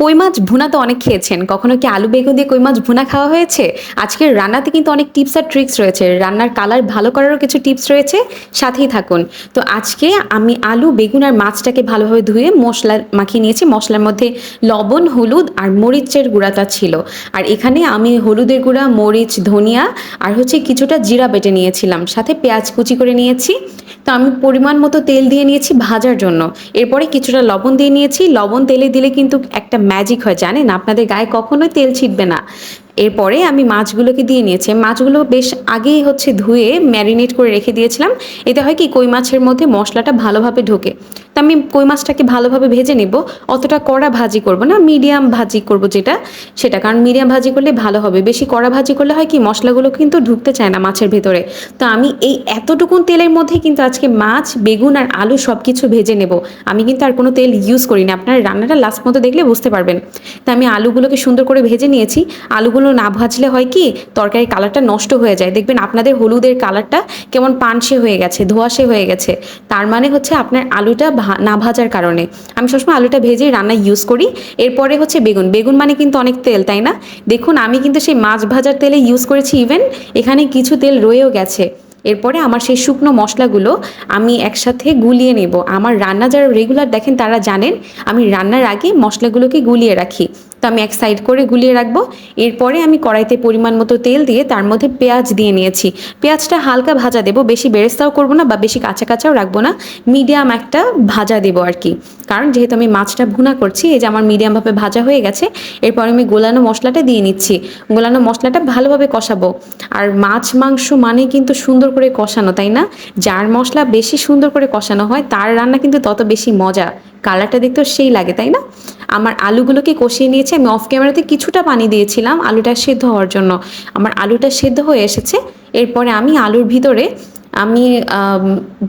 কই মাছ ভুনা তো অনেক খেয়েছেন? কখনো কি আলু বেগুন দিয়ে কই মাছ ভুনা খাওয়া হয়েছে? আজকের রান্নাতে কিন্তু অনেক টিপস আর ট্রিক্স রয়েছে। রান্নার কালার ভালো করারও কিছু টিপস রয়েছে। সাথেই থাকুন। তো আজকে আমি আলু, বেগুন আর মাছটাকে ভালোভাবে ধুয়ে মশলা মাখিয়ে নিয়েছি। মশলার মধ্যে লবণ, হলুদ আর মরিচের গুঁড়াটা ছিল। আর এখানে আমি হলুদের গুঁড়া, মরিচ, ধনিয়া আর হচ্ছে কিছুটা জিরা বেটে নিয়েছিলাম। সাথে পেঁয়াজ কুচি করে নিয়েছি। তো আমি পরিমাণ মতো তেল দিয়ে নিয়েছি ভাজার জন্য। এরপরে কিছুটা লবণ দিয়ে নিয়েছি। লবণ তেলে দিলে কিন্তু একটা ম্যাজিক হয় জানেন? আপনাদের গায়ে কখনোই তেল ছিটবে না। এরপরে আমি মাছগুলোকে দিয়ে নিয়েছি। মাছগুলো বেশ আগেই হচ্ছে ধুয়ে ম্যারিনেট করে রেখে দিয়েছিলাম। এতে হয় কি, কই মাছের মধ্যে মশলাটা ভালোভাবে ঢোকে। তো আমি কই মাছটাকে ভালোভাবে ভেজে নেব। অতটা কড়া ভাজি করব না, মিডিয়াম ভাজি করব যেটা, সেটা। কারণ মিডিয়াম ভাজি করলে ভালো হবে। বেশি কড়া ভাজি করলে হয় কি, মশলাগুলো কিন্তু ঢুকতে চায় না মাছের ভেতরে। তো আমি এই এতটুকুন তেলের মধ্যে কিন্তু আজকে মাছ, বেগুন আর আলু সব কিছু ভেজে নেব। আমি কিন্তু আর কোনো তেল ইউজ করি না। আপনার রান্নাটা লাস্ট মতো দেখলে বুঝতে পারবেন। তো আমি আলুগুলোকে সুন্দর করে ভেজে নিয়েছি। আলুগুলো না ভাজলে হয় কি? তরকারির কালারটা নষ্ট হয়ে যায়। দেখবেন আপনাদের হলুদের কালারটা কেমন পানসে হয়ে গেছে, ধোয়াশে হয়ে গেছে। তার মানে হচ্ছে আপনার আলুটা না ভাজার কারণে। আমি সবসময় আলুটা ভেজে রান্না ইউজ করি। এরপরে হচ্ছে বেগুন। বেগুন মানে কিন্তু অনেক তেল, তাই না? দেখুন, আমি কিন্তু সেই মাছ ভাজার তেলে ইউজ করেছি ইভেন এখানে কিছু তেল রয়েও গেছে। এরপরে আমার সেই শুকনো মশলাগুলো আমি একসাথে গুলিয়ে নেব। আমার রান্না যারা রেগুলার দেখেন তারা জানেন, আমি রান্নার আগে মশলাগুলোকে গুলিয়ে রাখি। তো আমি এক সাইড করে গুলিয়ে রাখব। এরপরে আমি কড়াইতে পরিমাণ মতো তেল দিয়ে তার মধ্যে পেঁয়াজ দিয়ে নিয়েছি। পেঁয়াজটা হালকা ভাজা দেবো, বেশি বেরেস্তাও করব না বা বেশি কাঁচা কাঁচাও রাখব না, মিডিয়াম একটা ভাজা দেবো আর কি। কারণ যেহেতু আমি মাছটা ভুনা করছি, এই যে আমার মিডিয়ামভাবে ভাজা হয়ে গেছে, এরপর আমি গোলানো মশলাটা দিয়ে নিচ্ছি। গোলানো মশলাটা ভালোভাবে কষাবো। আর মাছ মাংস মানে কিন্তু সুন্দর করে কষানো, তাই না? যার মশলা বেশি সুন্দর করে কষানো হয়, তার রান্না কিন্তু তত বেশি মজা। কালারটা দেখতেও সেই লাগে, তাই না? আমার আলুগুলোকে কষিয়ে নিয়েছি, আমি অফ ক্যামেরাতে কিছুটা পানি দিয়েছিলাম আলুটা সেদ্ধ হওয়ার জন্য। আমার আলুটা সেদ্ধ হয়ে এসেছে, এরপরে আমি আলুর ভিতরে আমি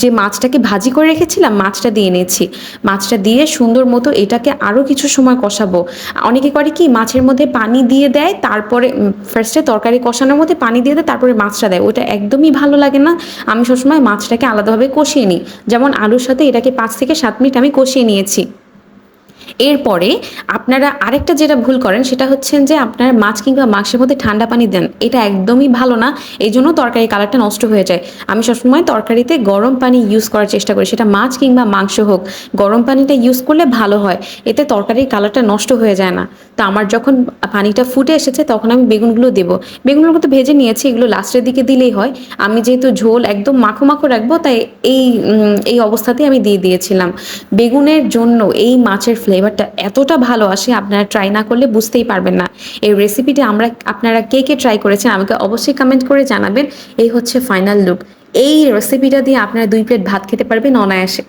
যে মাছটাকে ভাজি করে রেখেছিলাম, মাছটা দিয়ে নিয়েছি। মাছটা দিয়ে সুন্দর মতো এটাকে আরও কিছু সময় কষাবো। অনেকে করে কি, মাছের মধ্যে পানি দিয়ে দেয়, তারপরে ফার্স্টে তরকারি কষানোর মধ্যে পানি দিয়ে দেয়, তারপরে মাছটা দেয়। ওটা একদমই ভালো লাগে না। আমি সবসময় মাছটাকে আলাদাভাবে কষিয়ে নিই। যেমন আলুর সাথে এটাকে পাঁচ থেকে সাত মিনিট আমি কষিয়ে নিয়েছি। এরপরে আপনারা আরেকটা যেটা ভুল করেন সেটা হচ্ছেন যে আপনারা মাছ কিংবা মাংসের মধ্যে ঠান্ডা পানি দেন। এটা একদমই ভালো না। এই জন্য তরকারি কালারটা নষ্ট হয়ে যায়। আমি সবসময় তরকারিতে গরম পানি ইউজ করার চেষ্টা করি। সেটা মাছ কিংবা মাংস হোক, গরম পানিটা ইউজ করলে ভালো হয়। এতে তরকারির কালারটা নষ্ট হয়ে যায় না। তো আমার যখন পানিটা ফুটে এসেছে তখন আমি বেগুনগুলো দেবো। বেগুনগুলো তো ভেজে নিয়েছি, এগুলো লাস্টের দিকে দিলেই হয়। আমি যেহেতু ঝোল একদম মাখো মাখো রাখব, তাই এই এই অবস্থাতেই আমি দিয়ে দিয়েছিলাম। বেগুনের জন্য এই মাছের ফ্লেভারটা এতটা ভালো আসে, আপনারা ট্রাই না করলে বুঝতেই পারবেন না। এই রেসিপিটি আমরা, আপনারা কে কে ট্রাই করেছেন আমাকে অবশ্যই কমেন্ট করে জানাবেন। এই হচ্ছে ফাইনাল লুক এই রেসিপিটা দিয়ে আপনারা দুই প্লেট ভাত খেতে পারবেন অনায়াসে।